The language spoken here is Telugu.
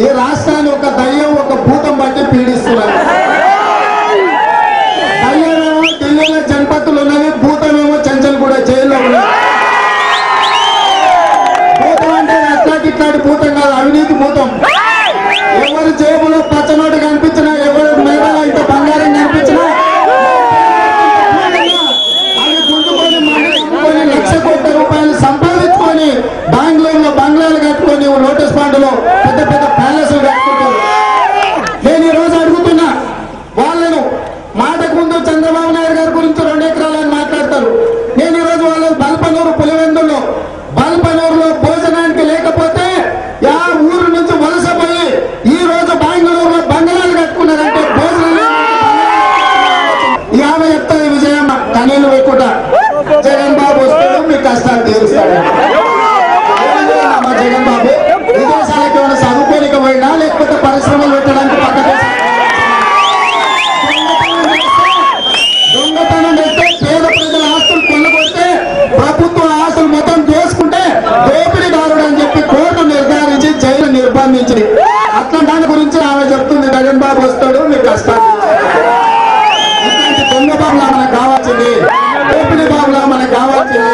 ఈ రాష్ట్రాన్ని ఒక దయ్యం ఒక భూతం బట్టి పీడిస్తున్నారు. దయ్యమేమో ఢిల్లీలో జనపత్తులు ఉన్నది భూతమేమో చెంచల్ కూడా జైల్లో ఉన్నది భూతం అంటే అట్లాంటి ఇట్లాంటి భూతం కాదు అవినీతి భూతం. ఎవరి జేబులో పచ్చనోటు కనిపించినా ఎవరి మేడలో ఇంత బంగారం కనిపించినా అవి గుండుకొని మళ్ళీ లక్ష కోట్ల రూపాయలు సంపాదించుకొని బెంగళూరులో బంగ్లాలు కట్టుకొని లోటస్ పాండ్లో పెద్ద పెద్ద కూడా జగన్ బాబు వస్తాడు మీ కష్టాలు తీరుస్తాడు. జగన్ బాబు విదేశాలకు ఏమైనా లేకపోతే పరిశ్రమలు పెట్టడానికి దొంగతనం చేస్తే పేద ప్రజల ఆస్తులు కొనగొడితే ప్రభుత్వ ఆస్తులు మొత్తం చేసుకుంటే దోపిడీదారుడు అని చెప్పి కోర్టు నిర్ధారించి జైలు నిర్బంధించింది. అట్లాంటి దాని గురించి ఆమె చెప్తుంది జగన్ బాబు వస్తాడు నిర్మాణంలో మనకు కావాల్సిన